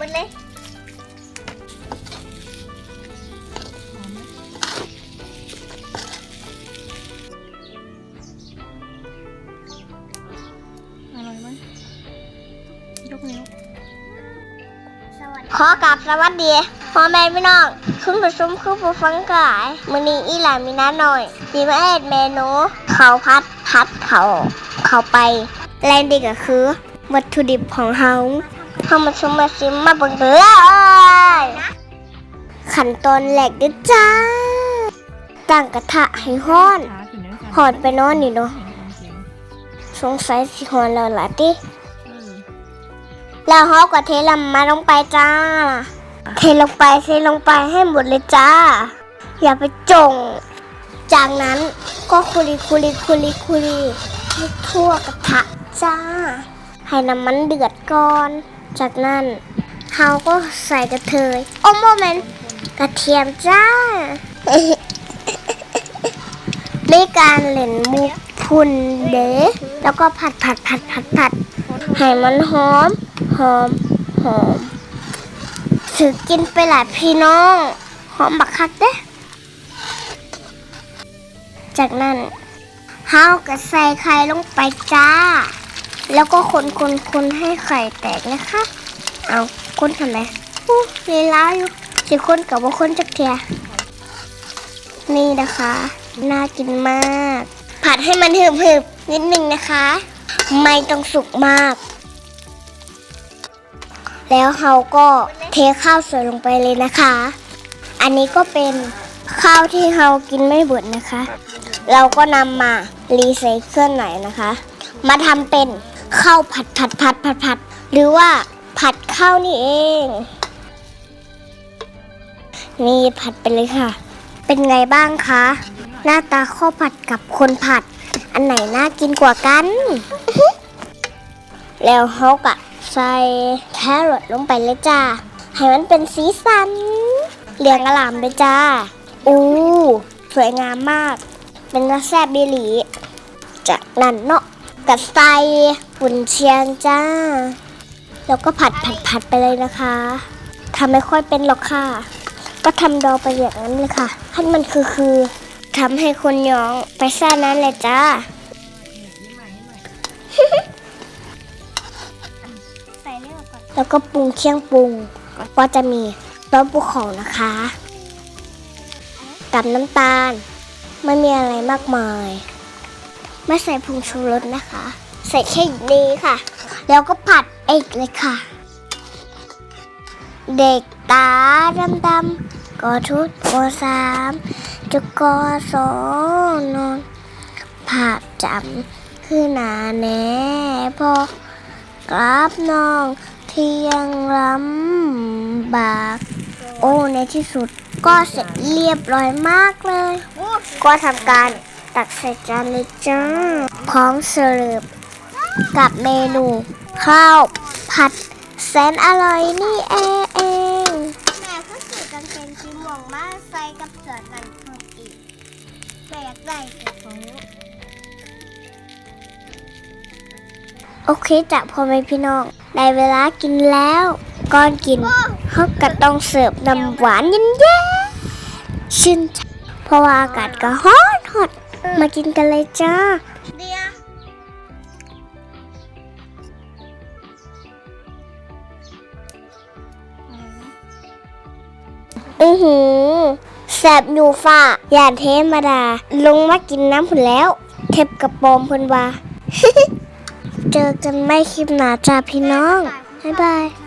หมดเลยอร่อยไหมยกนิ้วขอกราบสวัสดีพ่อแม่พี่น้องคุณผู้ชมคือผู้ฟังกายมื้อนี้อีหลานมีน้าหน่อยมีมาเอ็ดเมนูเขาวพัดพัดเขาเขาไปแรงดีก็คือ วัตถุดิบของเฮา เฮามาชมมาซิมมาเบิ่งกันเลยขั้นตอนแรกเด้อจ้าตั้งกระทะให้ร้อนหอดไปนอนนี่เนาะสงสัยสิหอนแล้วล่ะติเออแล้วฮาก็เทลำมาลงไปจ้า เทลงไปเทลงไปให้หมดเลยจ้า อย่าไปจง จากนั้นก็คุริคุริคุริคุริให้ทั่วกระทะจ้า ให้น้ำมันเดือดก่อน จากนั้นเฮาก็ใส่กระเทยโอ้โมเมนกระเทียมจ้าด้วยการเล่นมุกพุนเดะแล้วก็ผัดผัดผัดผัดผัดให้มันหอมหอมหอมถือกินไปหลายพี่น้อง หอมบักคักเด้ จากนั้นเฮาก็ใส่ไข่ลงไปจ้า แล้วก็คนคนคนให้ไข่แตกนะคะ เอาคนทำไมอู้ลีลาอยู่สิคนกับว่าคนจักเทียนี่นะคะ น่ากินมาก ผัดให้มันหืบๆนิดนึงนะคะ ไม่ต้องสุกมาก แล้วเราก็เทข้าวสวยลงไปเลยนะคะ อันนี้ก็เป็นข้าวที่เรากินไม่เบิดนะคะ เราก็นำมารีไซเคิลหน่อยนะคะ มาทำเป็น ข้าวผัดผัดผัดผัดผัด หรือว่าผัดข้าวนี่เอง นี่ผัดไปเลยค่ะ เป็นไงบ้างคะ หน้าตาข้าวผัดกับคนผัด อันไหนน่ากินกว่ากัน แล้วเขาก็ใส่แครอทลงไปเลยจ้า ให้มันเป็นสีสันเหลืองอลามเลยจ้า อู้สวยงามมาก เป็นกระแซบบิลีจากนั้นเนาะ กระใส่ฝุ่นเชียงจ้า แล้วก็ผัดผัดผัดไปเลยนะคะทำไม่ค่อยเป็นหรอกค่ะ ก็ทำดองไปอย่างนั้นเลยค่ะให้มันคือคือทำให้คนยองไปซ่านั้นเลยจ้าแล้วก็ปรุงเคี่ยงปรุงก็จะมีซอสภูเขานะคะกับน้ำตาล ไม่มีอะไรมากมาย ไม่ใส่ผงชูรสนะคะ ใส่แค่นี้ค่ะ แล้วก็ผัดเอกเลยค่ะ เด็กตาดำดำๆก็ชุดกสามจุกกสองนอนภาพจำคือหนาแน่พอกราบน้องเที่ยงลำบาก โอ้ในที่สุดก็เสร็จเรียบร้อยมากเลย ก็ทำการ ตักใส่จานเลยจ้า พร้อมเสิร์ฟกับเมนู ข้าวผัดแสนอร่อยนี่เองแม่ก็ใส่กางเกงสีม่วงมาใส่กับเสื้อนั่นเพิ่มอีกแม่อยากได้แต่ของโอเคจ้ะพ่อแม่พี่น้องได้เวลากินแล้วก่อนกินเขาก็ต้องเสิร์ฟน้ำหวานเย็นๆชื่นใจเพราะว่าอากาศก็ฮอตฮอต มากินกันเลยจ้า เดียอือหือแสบอยู่ฝ่าอย่าเทมาดา ลงมากินน้ำผุนแล้ว เทบกระโปรงพนว่าเจอกันไม่คลิปหนาจ้าพี่น้อง บ๊ายบาย